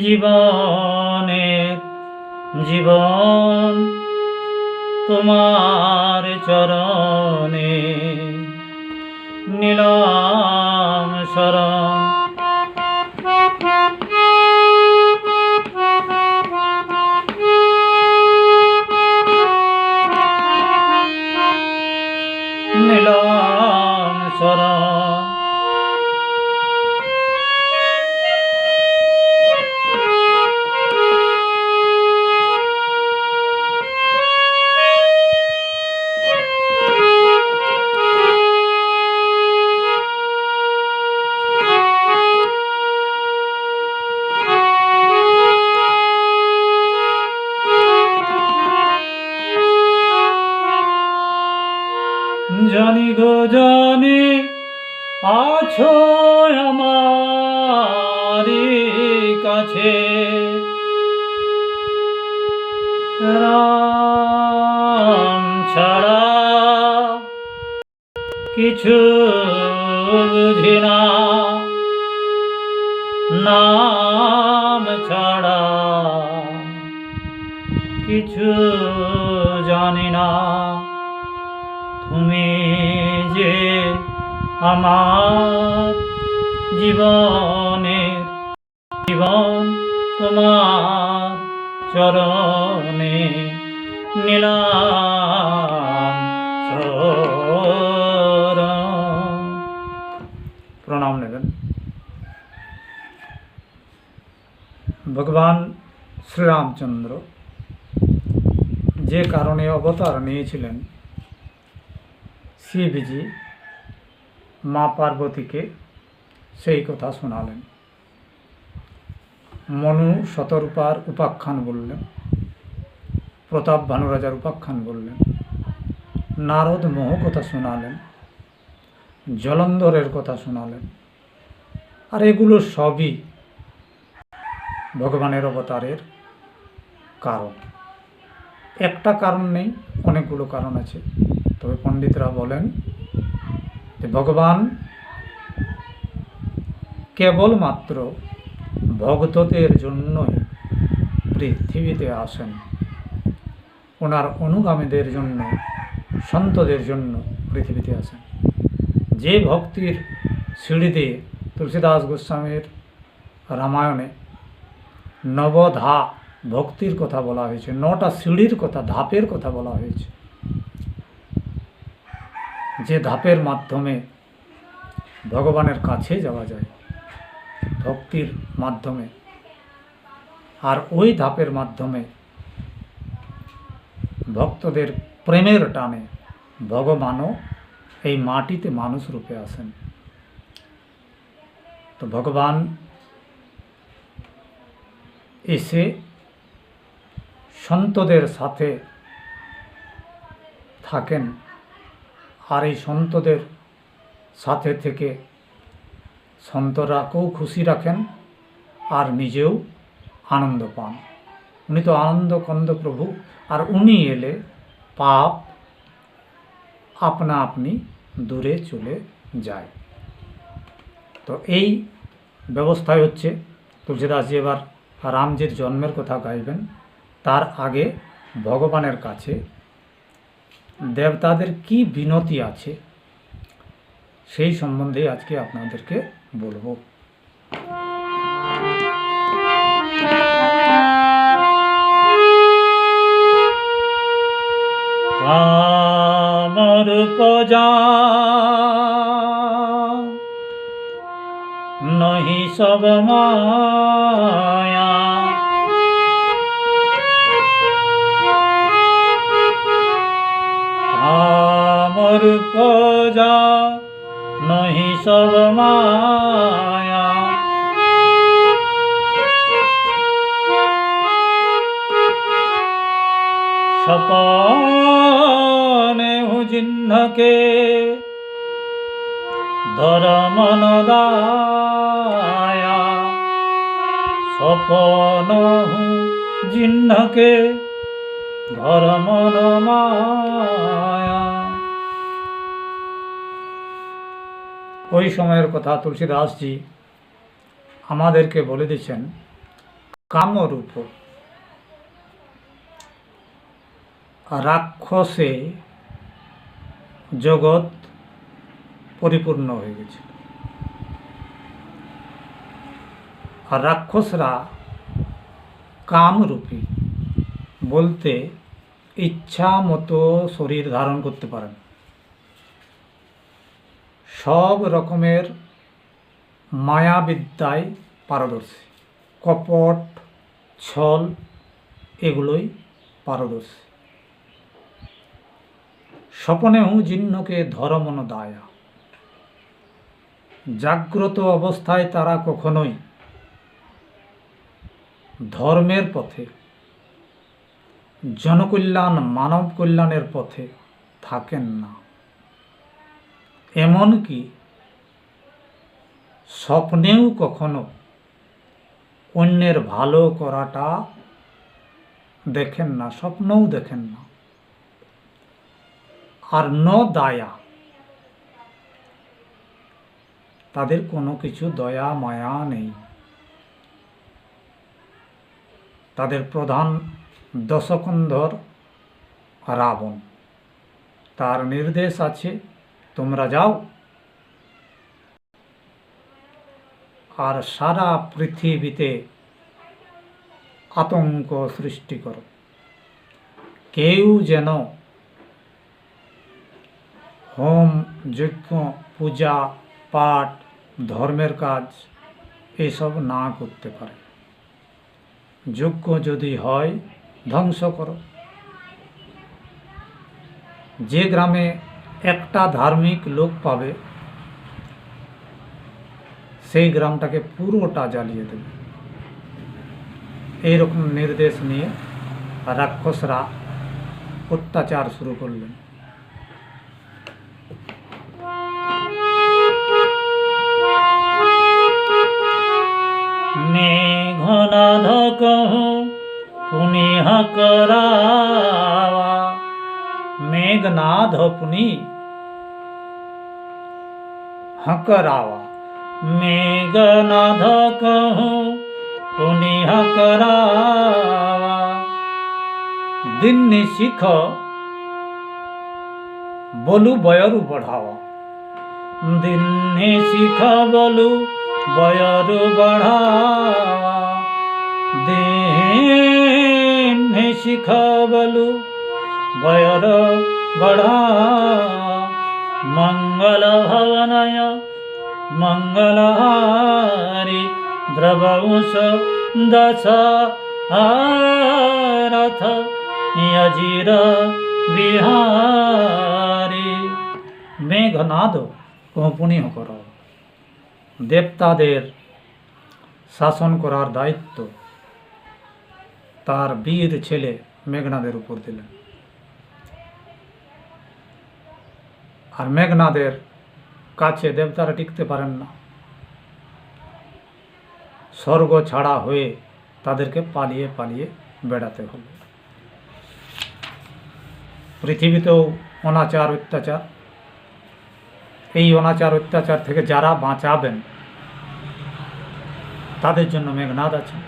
জীবনের জীবন তোমার চরণে নীলাম ছাড়া কিছু বুঝি না। নাম ছাড়া কিছু জানি না। তুমি যে আমার জীবনের জীবন তোমার চরণে প্রণাম নেবেন। ভগবান শ্রীরামচন্দ্র যে কারণে অবতার নিয়েছিলেন শিবজি মা পার্বতীকে সেই কথা শোনালেন। মনু শতরূপার উপাখ্যান বললেন। প্রতাপ ভানুরাজার উপাখ্যান বললেন। নারদ মোহ কথা শোনালেন। জলন্ধরের কথা শোনালেন। আর এগুলো সবই ভগবানের অবতারের কারণ। একটা কারণ নেই, অনেকগুলো কারণ আছে। তবে পণ্ডিতরা বলেন যে, ভগবান কেবলমাত্র ভক্তদের জন্যই পৃথিবীতে আসেন। ওনার অনুগামীদের জন্য, সন্তদের জন্য পৃথিবীতে আসেন যে ভক্তির সিঁড়িতে তুলসীদাস গোস্বামীর রামায়ণে নবধা ভক্তির কথা বলা হয়েছে, নটা সিঁড়ির কথা, ধাপের কথা বলা হয়েছে, যে ধাপের মাধ্যমে ভগবানের কাছে যাওয়া যায়, ভক্তির মাধ্যমে, আর ওই ধাপের মাধ্যমে ভক্তদের প্রেমের টানে ভগবানও এই মাটিতে মানুষ রূপে আসেন তো ভগবান এসে সন্তদের সাথে থাকেন আর এই সন্তদের সাথে থেকে সন্তরাকেও খুশি রাখেন আর নিজেও আনন্দ পান। উনি তো আনন্দ কন্দ প্রভু। আর উনি এলে পাপ আপনা আপনি দূরে চলে যায়। তো এই ব্যবস্থায় হচ্ছে। তুলসীদাসজি এবার রামজির জন্মের কথা গাইবেন, তার আগে ভগবানের কাছে দেবতাদের কি বিনতি আছে, সেই সম্বন্ধে আজকে আপনাদেরকে বলব। আমার পজা নহি সব মায়া। আমার পজা নহি সব মায়া। সপনে হুজিহ্নকে ধর্মন দায়া সপন জিহ্নকে। ধর্মন ওই সময়ের কথা তুলসীদাসজি আমাদেরকে বলে দিচ্ছেন, কামরূপ। রাক্ষসে জগৎ পরিপূর্ণ হয়ে গেছিল আর রাক্ষসরা কামরূপী বলতে ইচ্ছা মতো শরীর ধারণ করতে পারেন। সব রকমের মায়াবিদ্যায় পারদর্শী। কপট, ছল, এগুলোই পারদর্শী। স্বপনেও জিহ্নকে ধরমন দায়া জাগ্রত অবস্থায় তারা কখনোই ধর্মের পথে, জনকল্যাণ, মানব কল্যাণের পথে থাকেন না। এমনকি স্বপ্নেও কখনো অন্যের ভালো করাটা দেখেন না, স্বপ্নও দেখেন না। আর ন দায়া তাদের কোনো কিছু দয়া, মায়া নেই। তাদের প্রধান দশকন্ধর রাবণ। তার নির্দেশ আছে, তোমরা যাও। আর সারা পৃথিবীতে আতঙ্ক সৃষ্টি করো। কেউ যেন হোম, যজ্ঞ, পূজা, পাঠ, ধর্মের কাজ, এসব না করতে পারে। যজ্ঞ যদি হয়, ধ্বংস করো। যে গ্রামে একটা ধার্মিক লোক পাবে, সেই গ্রামটাকে পুরোটা জ্বালিয়ে দেবে। এইরকম নির্দেশ নিয়ে রাক্ষসরা অত্যাচার শুরু করলেন। पुनि हकरावा। मेघनाथ कहूँ, पुनि हकरावा। दिन ने शिख बोलू बयरु बढ़ावा। दिन ने शिख बोलू बयरु बढ़ावा। दिन ने शिख बोलू बयरु বঢ়া মঙ্গল ভবনয় মঙ্গলহারি দ্রবংশ দশ রথ অজির বিহারি মেঘনাদ কম্পনীয় কর। দেবতাদের শাসন করার দায়িত্ব। তার বীর ছেলে মেঘনাদের উপর দিলেন। আর মেঘনাদের কাছে দেবতারা টিকতে পারেন না। স্বর্গ ছাড়া হয়ে তাদেরকে পালিয়ে পালিয়ে বেড়াতে হবে পৃথিবীতেও অনাচার অত্যাচার। এই অনাচার অত্যাচার থেকে যারা বাঁচাবেন, তাদের জন্য মেঘনাদ আছেন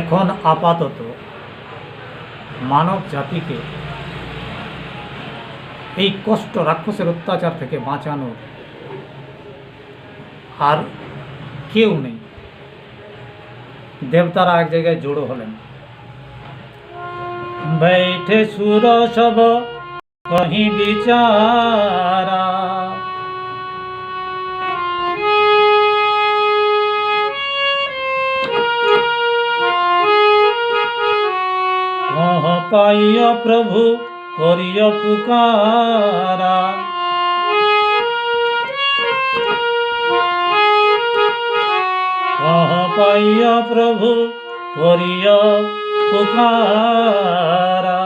এখন আপাতত মানব জাতিকে এই কষ্ট রাক্ষসের অত্যাচার থেকে বাঁচানোর আর কেউ নেই। দেবতারা এক জায়গায় জোড়ো হলেন। বৈঠে সুর সব কহি বিচারা। প্রভু করিয় পুকারা। কহ পাইয়া প্রভু করিয় পুকারা।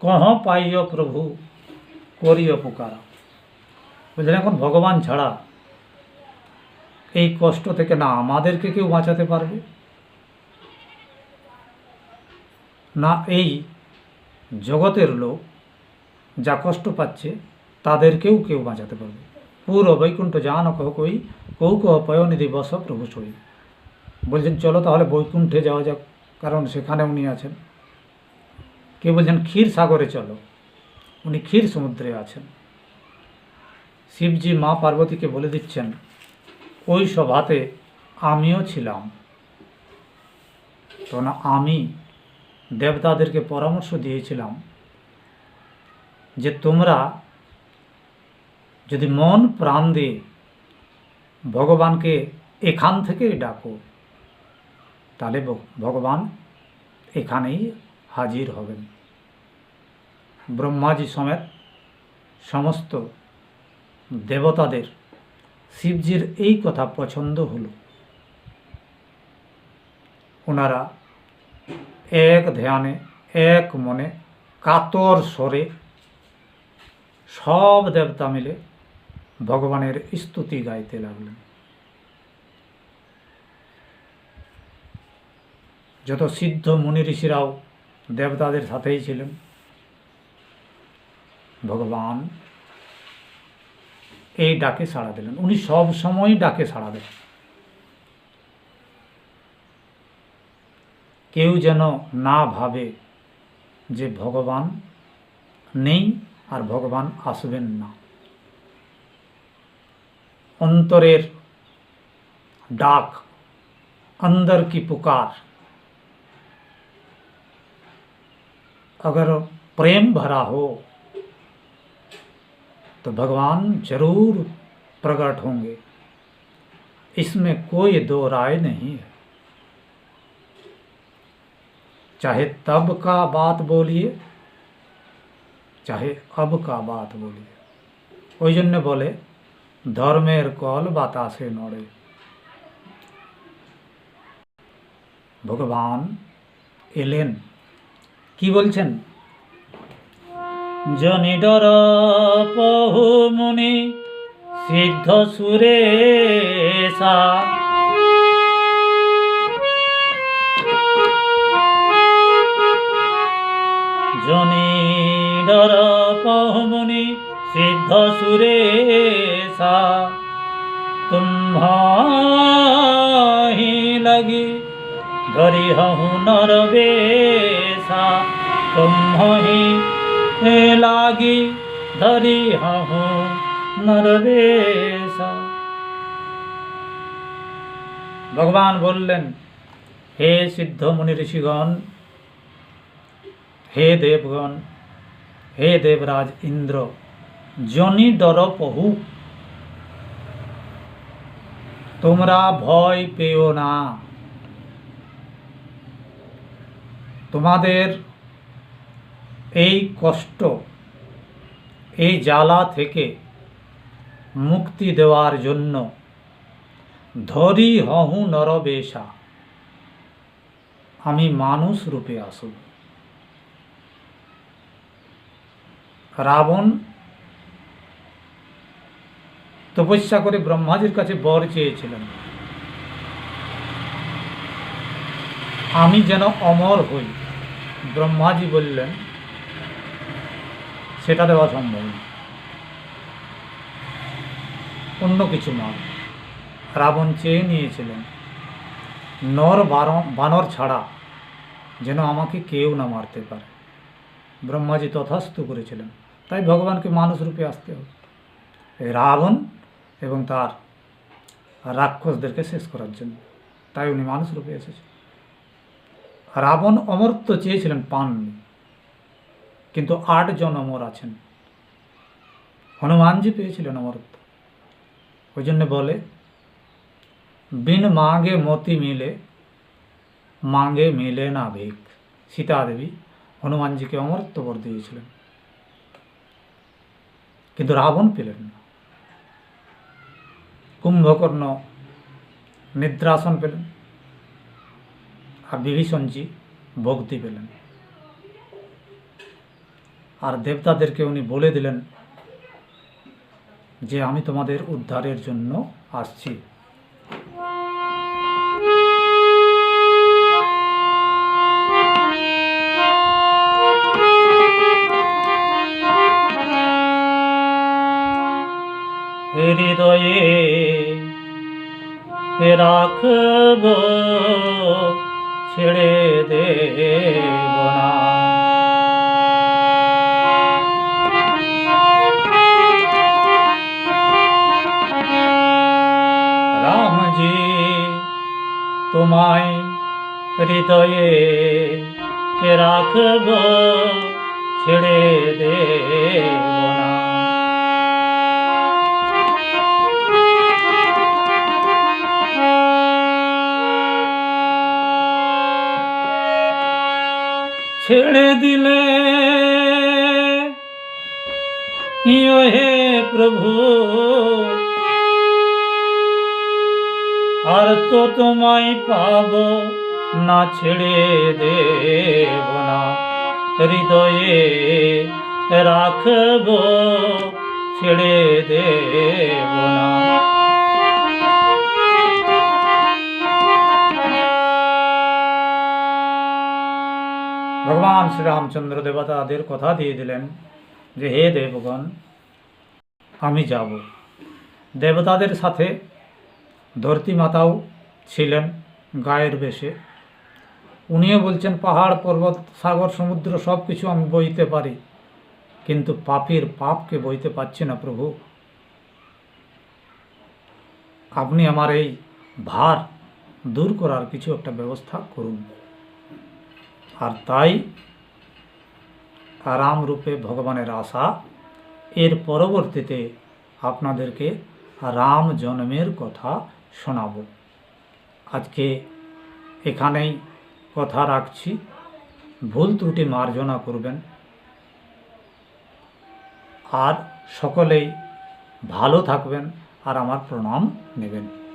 কহ পাইয় প্রভু করিয় পুকারা। বুঝলেন এখন ভগবান ছাড়া এই কষ্ট থেকে না আমাদেরকে কেউ বাঁচাতে পারবে? না এই জগতের লোক যা কষ্ট পাচ্ছে, তাদেরকেও কেউ বাঁচাতে পারবে। পুরো বৈকুণ্ঠ জান কহ কই কৌ কহ পয়নিধি বস প্রভু সই। বলছেন, চলো তাহলে বৈকুণ্ঠে যাওয়া যাক, কারণ সেখানে উনি আছেন। কেউ বলছেন, ক্ষীর সাগরে চলো। উনি ক্ষীর সমুদ্রে আছেন। শিবজি মা পার্বতীকে বলে দিচ্ছেন, ওই সভাতে আমিও ছিলাম। তো না আমি দেবতাদেরকে পরামর্শ দিয়েছিলাম যে তোমরা যদি মন প্রাণ দিয়ে ভগবানকে এখান থেকেই ডাকো, তাহলে ভগবান এখানেই হাজির হবেন। ব্রহ্মাজি সমেত সমস্ত দেবতাদের শিবজির এই কথা পছন্দ হলো। ওনারা এক ধ্যানে, এক মনে, কাতর স্বরে সব দেবতা মিলে ভগবানের স্তুতি গাইতে লাগলেন। যত সিদ্ধ মুনি ঋষিরাও দেবতাদের সাথেই ছিলেন। ভগবান এই ডাকে সাড়া দিলেন। উনি সব সময় ডাকে সাড়া দেন। কেউ যেন না ভাবে যে ভগবান নেই আর ভগবান আসবেন না অন্তরের ডাক अंदर की पुकार अगर प्रेम भरा हो तो भगवान जरूर प्रकट होंगे इसमें कोई दो राय नहीं है चाहे तब का बात बोलिए চাহে अब का बात বলিয়ে ওই জন্য বলে ধর্মের কল বাতাসে নড়ে ভগবান এলেন কি বলছেন জনিডর পহু মুনি সিদ্ধ সুরেশা মুনি সিদ্ধ সুরেশা তুমি লাগি ধরি হু নরবেশা তুমি লাগি ধরি হু নরবেশা। ভগবান বললেন, হে সিদ্ধ মুনি ঋষিগণ, হে দেবগণ হে দেবরাজ ইন্দ্র, জনি ডর পহু। তোমরা ভয় পেও না। তোমাদের এই কষ্ট, এই জ্বালা থেকে মুক্তি দেওয়ার জন্য ধরি হহু নরবেশা। আমি মানুষ রূপে আসব রাবণ তপস্যা করে ব্রহ্মাজির কাছে বর চেয়েছিলেন। আমি যেন অমর হই, ব্রহ্মাজি বললেন, সেটা দেওয়া সম্ভব অন্য কিছু নয় রাবণ চেয়ে নিয়েছিলেন, নর বানর ছাড়া যেন আমাকে কেউ না মারতে পারে। ব্রহ্মাজি তথাস্তু করেছিলেন। তাই ভগবানকে মানুষ রূপে আসতে হবে। এই রাবণ এবং তার রাক্ষসদেরকে শেষ করার জন্য। তাই উনি মানুষ রূপে এসেছেন। রাবণ অমরত্ব চেয়েছিলেন পাননি, কিন্তু আটজন অমর আছেন। হনুমানজি পেয়েছিলেন অমরত্ব ওই জন্য বলে, বিন মাগে মতি মিলে মাগে মিলে না ভিক। সীতা দেবী হনুমানজিকে অমরত্ব বর দিয়েছিলেন। কিন্তু রাবণ পেলেন না। কুম্ভকর্ণ নিদ্রাসন পেলেন। আর বিভীষণজি ভক্তি পেলেন। আর দেবতাদেরকে উনি বলে দিলেন যে, আমি তোমাদের উদ্ধারের জন্য আসছি। রাখব ছেড়ে দেব না। রামজি তোমায় হৃদয়ে রাখব ছেড়ে দেব না। ছেড়ে দিলে। হে প্রভু। আর তো তোমায় পাব না, ছেড়ে দেব না। হৃদয়ে রাখব, ছেড়ে দেব না। ভগবান শ্রীরামচন্দ্র দেবতাদের কথা দিয়ে দিলেন যে, হে দেবগণ, আমি যাব। দেবতাদের সাথে ধরতি মাতাও ছিলেন গায়ের বেশে। উনিও বলছেন, পাহাড়, পর্বত, সাগর, সমুদ্র সব কিছু আমি বইতে পারি, কিন্তু পাপীর পাপকে বইতে পারছি না প্রভু। আপনি আমার এই ভার দূর করার কিছু একটা ব্যবস্থা করুন। আর তাই রাম রূপে ভগবানের আশা। এর পরবর্তীতে আপনাদেরকে রাম জন্মের কথা শোনাব। আজকে এখানেই কথা রাখছি। ভুল ত্রুটি মার্জনা করবেন। আর সকলেই ভালো থাকবেন আর আমার প্রণাম নেবেন।